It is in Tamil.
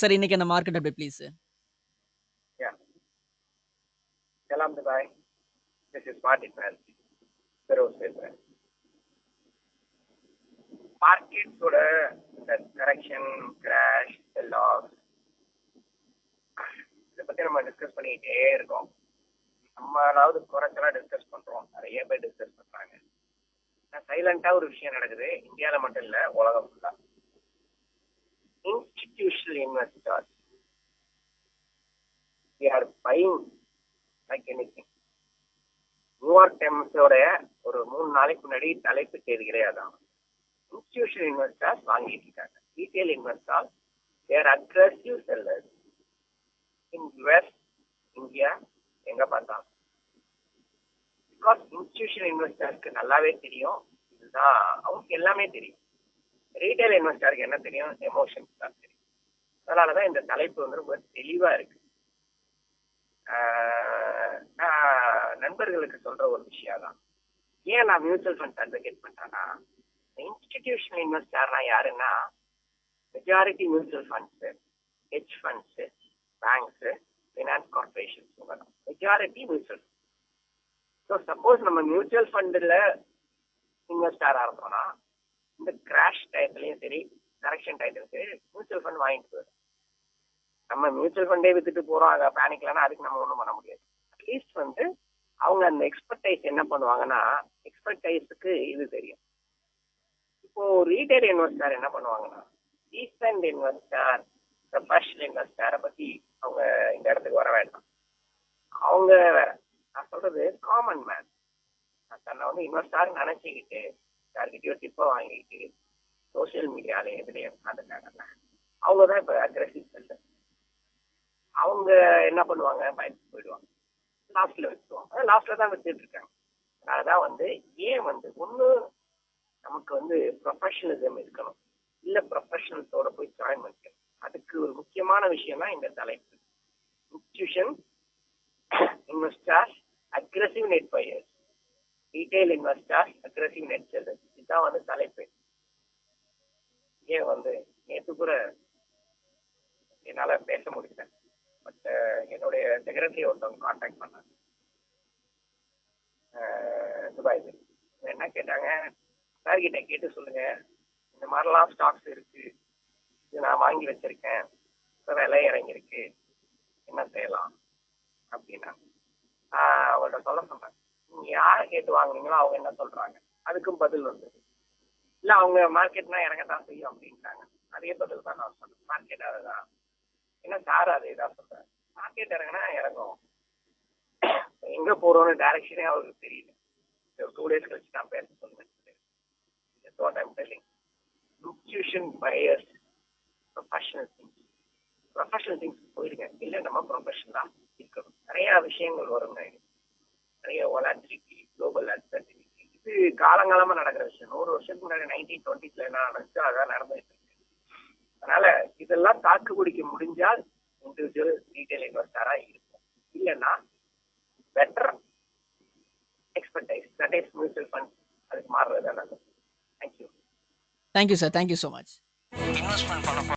சார் இன்னைக்கு அந்த மார்க்கெட் அப்டேட் ப்ளீஸ் சலாம் பாய் this is is Martin Feroz பேசுகிறேன் பேசுறேன் மார்க்கெட்ஸோட இந்த கரெக்ஷன் கிராஷ் லாஸ் இதை பத்தி நம்ம டிஸ்கஸ் பண்ணிக்கிட்டே இருக்கோம். நம்மளாவது குறைச்சலாம் டிஸ்கஸ் பண்றோம். நிறைய பேர் டிஸ்கஸ் பண்றாங்க. சைலண்டா ஒரு விஷயம் நடக்குது. இந்தியால மட்டும் இல்ல உலகம் ஃபுல்லாக ஃபுல்லா institutional We are buying like anything. மூவார் டைம்ஸோட ஒரு மூணு நாளைக்கு முன்னாடி தலைப்பு செய்திகளே அதான் இன்ஸ்டிடியூஷனல் இன்வெஸ்டர்ஸ் வாங்கிட்டு இருக்காங்க. Retail investors they're aggressive sellers in US India எங்க பார்த்தாலும். பிகாஸ் இன்ஸ்டிடியூஷனல் இன்வெஸ்டர்ஸ்க்கு நல்லாவே தெரியும். இதுதான் அவங்களுக்கு எல்லாமே தெரியும். ரீட்டைல் இன்வெஸ்டருக்கு என்ன தெரியும்? எமோஷன்ஸ் தான் தெரியும். அதனாலதான் இந்த தலைப்பு வந்து ரொம்ப தெளிவா இருக்கு. நான் நண்பர்களுக்கு சொல்ற ஒரு விஷயம் தான் ஏன் நான் மியூச்சுவல் ஃபண்ட் அட்வொகேட் பண்றேன்னா இன்ஸ்டிடியூஷனல் இன்வெஸ்டர்னா யாருன்னா majority mutual funds H funds banks finance corporations majority mutual so suppose நம்ம மியூச்சுவல் ஃபண்டில் இன்வெஸ்டாராக இருந்தோம்னா இந்த கிராஷ் டயத்துலையும் சரி கரெக்ஷன் டைம் இருக்கு. மியூச்சுவல் ஃபண்ட் வாங்கிட்டு போயிடும் நம்ம மியூச்சுவல் ஃபண்டே வித்துட்டு போறோம் அங்க பேனிக்லன்னா அதுக்கு நம்ம ஒன்றும் பண்ண முடியாது. அட்லீஸ்ட் வந்து அவங்க அந்த எக்ஸ்பர்டைஸ் என்ன பண்ணுவாங்கன்னா எக்ஸ்பர்டைஸுக்கு இது தெரியும். இப்போ ரீட்டைல் இன்வெஸ்டர் என்ன பண்ணுவாங்கன்னா ரீசன்ட் இன்வெஸ்டர் ப்ரொஃபஷனல் இன்வெஸ்டரை பத்தி அவங்க இந்த இடத்துக்கு வர வேண்டாம். அவங்க நான் சொல்றது காமன் மேன் தன்னை வந்து இன்வெஸ்டார் நினைச்சுக்கிட்டு யார்கிட்டயோ டிப்பை வாங்கிக்கிட்டு சோசியல் மீடியால எதுலையும் காட்டுறாங்கல்ல அவங்க தான் இப்போ அக்ரெசிவ் செல்லர் அவங்க என்ன பண்ணுவாங்க? பயந்து போயிடுவாங்க. லாஸ்ட்ல வச்சுருவாங்க. லாஸ்ட்ல தான் வச்சுட்டு இருக்காங்க அதனாலதான் வந்து ஏன் வந்து ஒண்ணு நமக்கு வந்து ப்ரொஃபஷனலிசம் இருக்கணும். இல்ல ப்ரொஃபஷனல்ஸோட போய் ஜாயின் பண்ணிக்கணும். அதுக்கு ஒரு முக்கியமான விஷயம்னா இந்த தலைப்பு. Institution investors aggressive net buyers retail investors aggressive net sellers இதுதான் வந்து தலைப்பு. ஏன் வந்து நேற்று கூட என்னால பேச முடியல. பட் uh, என்னுடைய செக்ரட்டரி ஒருத்தவங்க காண்டாக்ட் பண்ணாங்க. Uh, துபாயில். என்ன கேட்டாங்க? சார் கிட்ட கேட்டு சொல்லுங்க. இந்த மாதிரிலாம் ஸ்டாக்ஸ் இருக்கு. இது நான் வாங்கி வச்சிருக்கேன். இப்போ விலை இறங்கியிருக்கு. என்ன செய்யலாம்? அப்படின்னா அவங்கள்ட்ட சொல்ல சொன்னேன். நீங்க யாரை கேட்டு வாங்குனீங்களோ அவங்க என்ன சொல்றாங்க? அதுக்கும் பதில் வந்தது. இல்ல அவங்க மார்க்கெட்னா இறங்க தான் செய்யும் அப்படின்ட்டாங்க அதே பதில் தான் நான் சொல்றேன் மார்க்கெட் அதுதான் ஏன்னா சார் அதே தான் சொல்றாரு. மார்க்கெட் இறங்கினா இறங்கும். எங்க போறோம்னு டைரக்ஷனே அவருக்கு தெரியல. டூ டேஸ் கழிச்சு நான் பேச சொல்றேன் what I'm telling institution buyers professional things professional things போயிருங்க. இல்லை நம்ம ப்ரொஃபஷனலா இருக்கணும். நிறையா விஷயங்கள் வருங்க. நிறைய ஒலாட்டிலிட்டி குளோபல் அன்சர்டினிட்டி காலங்காலமா நடக்கிற விஷயம். நூறு வருஷத்துக்கு முன்னாடி நைன்டீன் டுவெண்ட்டிஸ்ல என்ன நடந்துச்சோ அதான் நடந்துட்டு இருக்கு. அதனால இதெல்லாம் தாக்கு பிடிக்க முடிஞ்சால் இண்டிவிஜுவல் ரீட்டைல் இன்வெஸ்டரா இருக்கும் இல்லைன்னா better expertise that is mutual fund அதுக்கு மாறுறது நல்லது. Thank you thank you sir thank you so much investment பண்ண